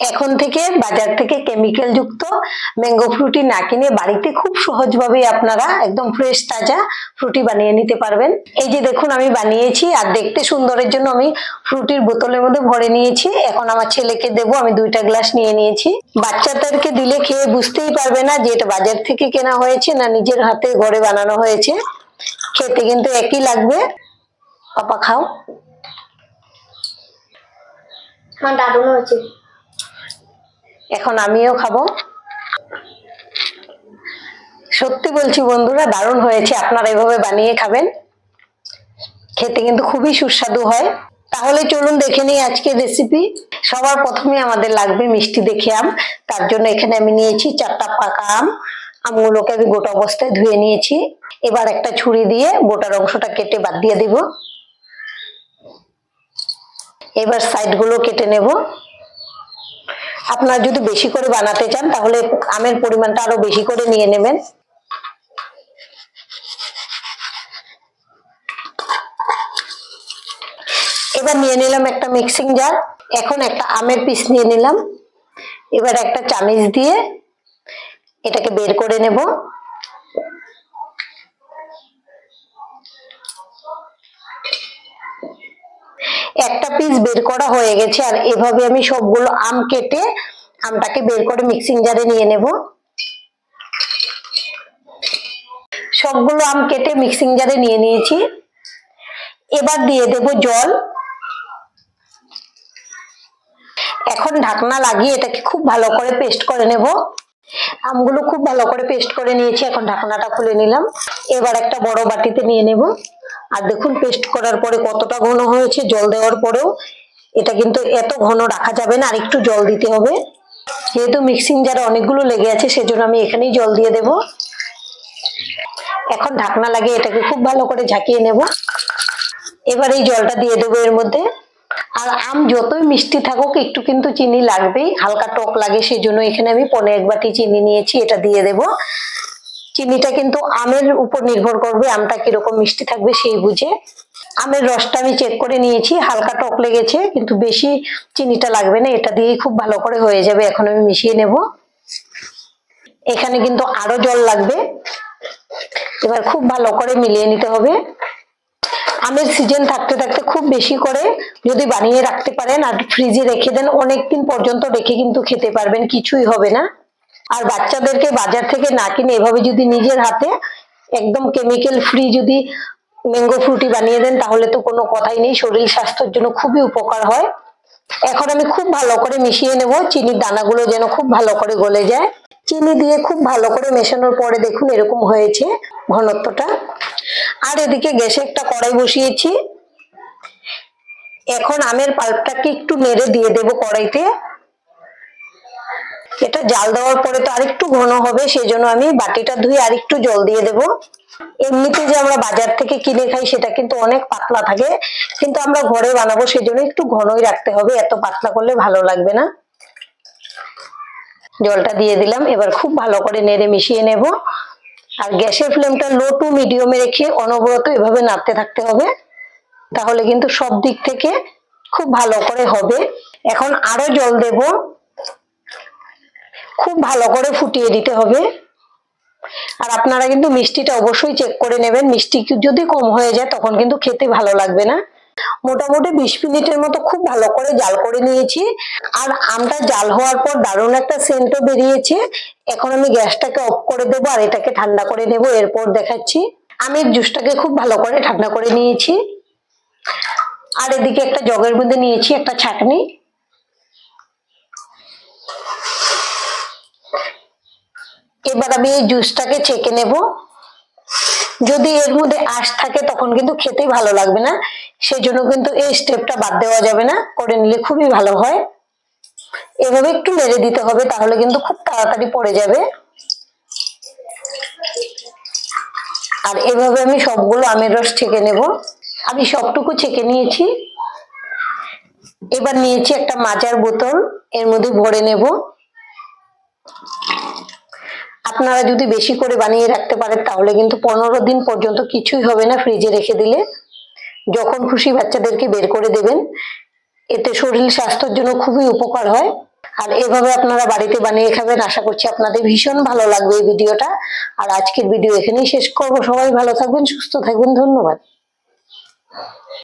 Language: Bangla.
এখন থেকে বাজার থেকে কেমিক্যাল যুক্ত ম্যাঙ্গো ফ্রুটি না কিনে বাড়িতে খুব সহজভাবে আপনারা একদম ফ্রেশ তাজা ফ্রুটি বানিয়ে নিতে পারবেন। এই যে দেখুন, আমি বানিয়েছি আর দেখতে সুন্দরের জন্য আমি ফ্রুটির বোতলের মধ্যে ভরে নিয়েছি। এখন আমার ছেলেকে দেবো, আমি দুইটা গ্লাস নিয়ে নিয়েছি। বাচ্চাদেরকে দিলে খেয়ে বুঝতেই পারবে না যে এটা বাজার থেকে কেনা হয়েছে না নিজের হাতে ঘরে বানানো হয়েছে। খেতে কিন্তু একই লাগবে। পাপা, খাও। দারুণ হয়েছে। এখন আমিও খাব। সত্যি বলছি বন্ধুরা, দারুণ হয়েছে। আপনারা এভাবে বানিয়ে খাবেন। খেতে কিন্তু খুবই সুস্বাদু হয়। তাহলে চলুন দেখে নিই আজকের রেসিপি সবার প্রথমে আমাদের লাগবে মিষ্টি দেখে আম। তার জন্য এখানে আমি নিয়েছি চারটা পাকা আম। আমগুলোকে আমি গোটা অবস্থায় ধুয়ে নিয়েছি। এবার একটা ছুরি দিয়ে গোটার অংশটা কেটে বাদ দিয়ে দিব। এবার সাইডগুলো কেটে নেব। আপনারা যদি বেশি করে বানাতে চান, তাহলে আমের পরিমাণটা আরও বেশি করে নিয়ে নেবেন। এবার নিয়ে নিলাম একটা মিক্সিং জার এখন একটা আমের পিস নিয়ে নিলাম। এবার একটা চামিচ দিয়ে এটাকে বের করে নেব। একটা পিস বের করা হয়ে গেছে, আর এভাবে আমি সবগুলো আম কেটে আমটাকে বের করে মিক্সিং জারে নিয়ে নেব। সবগুলো আম কেটে মিক্সিং জারে নিয়ে নিয়েছি। এবার দিয়ে দেব জল। এখন ঢাকনা লাগিয়ে এটাকে খুব ভালো করে পেস্ট করে নেব। আমগুলো খুব ভালো করে পেস্ট করে নিয়েছি, এখন ঢাকনাটা খুলে নিলাম। এবার একটা বড় বাটিতে নিয়ে নেব। আর দেখুন পেস্ট করার পরে কতটা ঘন হয়েছে, জল দেওয়ার পরেও এটা কিন্তু এত ঘন রাখা যাবে না আর একটু জল দিতে হবে। যেহেতু মিক্সিং যারা অনেকগুলো লেগে আছে, সেজন্য আমি এখানেই জল দিয়ে দেব। এখন ঢাকনা লাগিয়ে এটাকে খুব ভালো করে ঝাঁকিয়ে নেব। এবার এই জলটা দিয়ে দেবো এর মধ্যে। আর আম যতই মিষ্টি থাকুক, একটু কিন্তু চিনি লাগবেই, হালকা টক লাগে সেই জন্য এখানে আমি পনে এক বাটি চিনি নিয়েছি, এটা দিয়ে দেব। চিনিটা কিন্তু আমের উপর নির্ভর করবে, আমটা কীরকম মিষ্টি থাকবে সেই বুঝে। আমের রসটা আমি চেক করে নিয়েছি, হালকা টক লেগেছে, কিন্তু বেশি চিনিটা লাগবে না, এটা দিয়েই খুব ভালো করে হয়ে যাবে, এখন আমি মিশিয়ে নেব। এখানে কিন্তু আরও জল লাগবে, এবার খুব ভালো করে মিলিয়ে নিতে হবে। আমের সিজন থাকতে থাকতে খুব বেশি করে যদি বানিয়ে রাখতে পারেন আর ফ্রিজে রেখে দেন অনেক দিন পর্যন্ত রেখে কিন্তু খেতে পারবেন, কিছুই হবে না। আর বাচ্চাদেরকে বাজার থেকে না কিনে এভাবে যদি নিজের হাতে একদম কেমিক্যাল ফ্রি যদি ম্যাঙ্গো ফ্রুটি বানিয়ে দেন, তাহলে তো কোনো কথাই নেই। শরীর স্বাস্থ্যের জন্য খুবই উপকার হয়। এখন আমি খুব ভালো করে মিশিয়ে নেব। চিনির দানাগুলো যেন খুব ভালো করে গলে যায়। চিনি দিয়ে খুব ভালো করে মেশানোর পরে দেখুন এরকম হয়েছে ঘনত্বটা। আর এদিকে গ্যাসে একটা কড়াই বসিয়েছি। এখন আমের পাল্পটাকে একটু নেড়ে দিয়ে দেব কড়াইতে। এটা জাল দেওয়ার পরে তো আরেকটু ঘন হবে সেই জন্য আমি বাটিটা ধুয়ে আরেকটু জল দিয়ে দেব। এমনিতে যে আমরা বাজার থেকে কিনে খাই, সেটা কিন্তু অনেক পাতলা থাকে, কিন্তু আমরা ঘরে বানাবো সেই জন্য একটু ঘনই রাখতে হবে, এত পাতলা করলে ভালো লাগবে না। জলটা দিয়ে দিলাম, এবার খুব ভালো করে নেড়ে মিশিয়ে নেব। আর গ্যাসের ফ্লেমটা লো টু মিডিয়ামে রেখে অনবরত এভাবে নাড়তে থাকতে হবে, তাহলে কিন্তু সব দিক থেকে খুব ভালো করে হবে। এখন আরও জল দেব। খুব ভালো করে ফুটিয়ে দিতে হবে। আর আপনারা কিন্তু মিষ্টিটা অবশ্যই চেক করে নেবেন। মিষ্টি যদি কম হয়ে যায়, তখন কিন্তু খেতে ভালো লাগবে না। মোটামুটি বিশ মিনিটের মতো খুব ভালো করে জাল করে নিয়েছি। আর আমটা জাল হওয়ার পর দারুণ একটা সেন্টও বেরিয়েছে। এখন আমি গ্যাসটাকে অফ করে দেবো আর এটাকে ঠান্ডা করে নেব। এরপর দেখাচ্ছি। আমি জুসটাকে খুব ভালো করে ঠান্ডা করে নিয়েছি। আর এদিকে একটা জগের মধ্যে নিয়েছি একটা ছাকনি। এবার আমি এই জুসটাকে ছেঁকে নেব। যদি এর মধ্যে আঁশ থাকে তখন কিন্তু খেতেই ভালো লাগবে না। সেই জন্য কিন্তু এই স্টেপটা বাদ দেওয়া যাবে না। করে নিলে খুবই ভালো হয়। এভাবে একটু নেড়ে দিতে হবে, তাহলে কিন্তু খুব তাড়াতাড়ি পড়ে যাবে। আর এভাবে আমি সবগুলো আমের রস ছেঁকে নেব। আমি সবটুকু ছেঁকে নিয়েছি। এবার নিয়েছি একটা মাজার বোতল। এর মধ্যে ভরে নেব। আপনারা যদি বেশি করে বানিয়ে রাখতে পারেন, তাহলে কিন্তু পনেরো দিন পর্যন্ত কিছুই হবে না ফ্রিজে রেখে দিলে। যখন খুশি বাচ্চাদেরকে বের করে দেবেন। এতে শরীর স্বাস্থ্যের জন্য খুবই উপকার হয়। আর এভাবে আপনারা বাড়িতে বানিয়ে খাবেন, আশা করছি আপনাদের ভীষণ ভালো লাগবে এই ভিডিওটা। আর আজকের ভিডিও এখানেই শেষ করব। সবাই ভালো থাকবেন, সুস্থ থাকবেন, ধন্যবাদ।